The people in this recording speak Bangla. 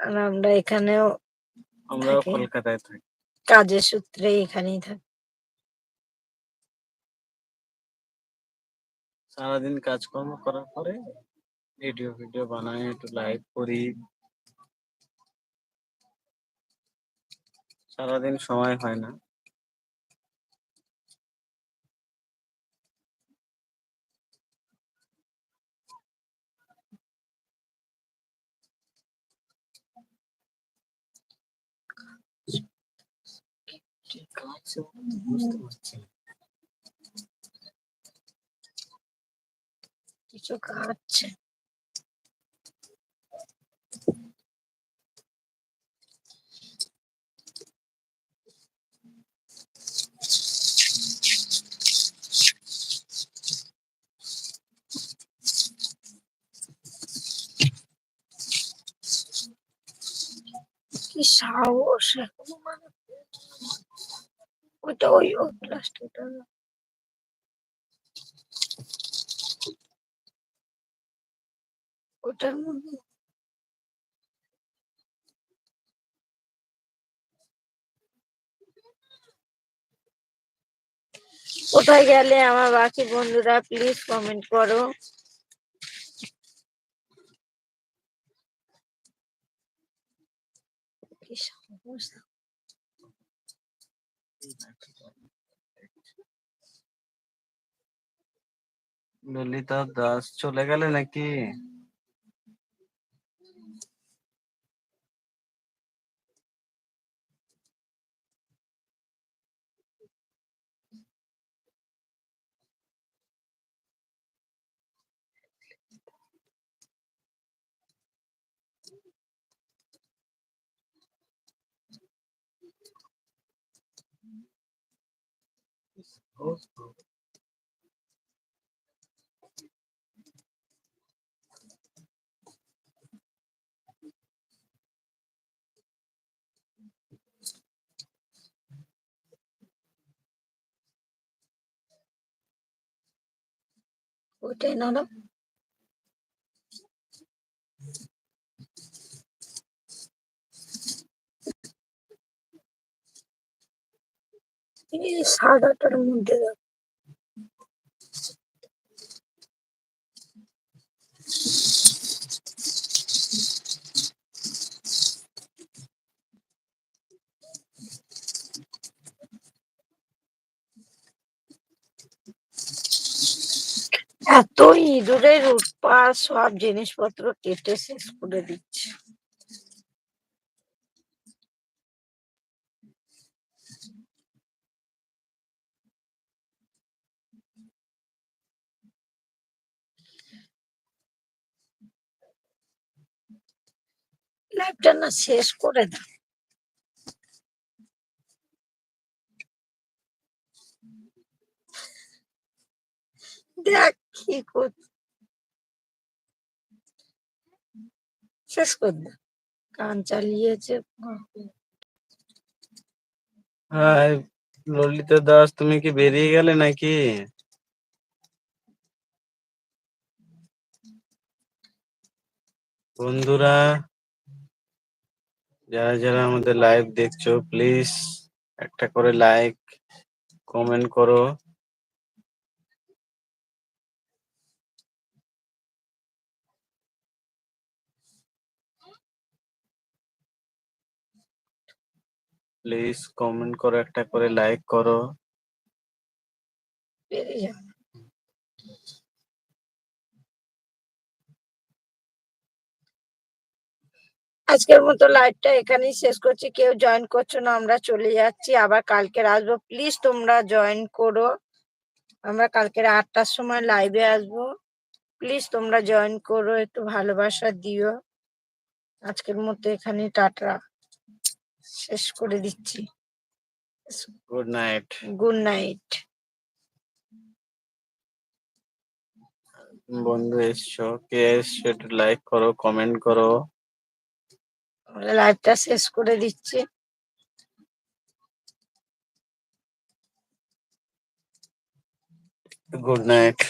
আর আমরা এখানেও আমরাও থাকি। কলকাতায় থাকি। কাজের সূত্রে এখানেই থাকি। সারাদিন কাজকর্ম করার পরে ভিডিও ভিডিও বানাই একটু লাইভ করি। সারাদিন সময় হয় না। কাজ বুঝতে পারছি। কিছু কাটছে কি সাহস এখনও মানে ওইটা ওই প্লাস্টিকটা ওটার মধ্যে কোথায় গেলে আমার বাকি বন্ধুরা প্লিজ কমেন্ট করো। কি সাহস ললিতা দাস চলে গেলে নাকি? o que é lắm এই সাদাটার মধ্যে দেখো। এত ইঁদুরের উৎপাত সব জিনিসপত্র কেটে শেষ করে দিচ্ছে লাইফটা না শেষ করে দাও। দেখ কি কর শেষ করে দাও কান চালিয়েছে। ললিতা দাস, তুমি কি বেরিয়ে গেলে নাকি? বন্ধুরা যারা যারা আমাদের লাইভ দেখছ প্লিজ একটা করে লাইক কমেন্ট করো। প্লিজ কমেন্ট করো, একটা করে লাইক করো বেরিয়ে যাও আজকের মতো লাইভটা এখানেই শেষ করছি। কেউ জয়েন করছ না আমরা চলে যাচ্ছি। আবার কালকের আসব। প্লিজ তোমরা জয়েন করো। আমরা কালকের আটটার সময় লাইভে আসব। প্লিজ তোমরা জয়েন করো একটু ভালোবাসা দিও। আজকের মতো এখানে টাটা। শেষ করে দিচ্ছি। গুড নাইট গুড নাইট বন্ধু এসছো কে এসছো একটু লাইক করো কমেন্ট করো। লাইভটা শেষ করে দিচ্ছি। Good night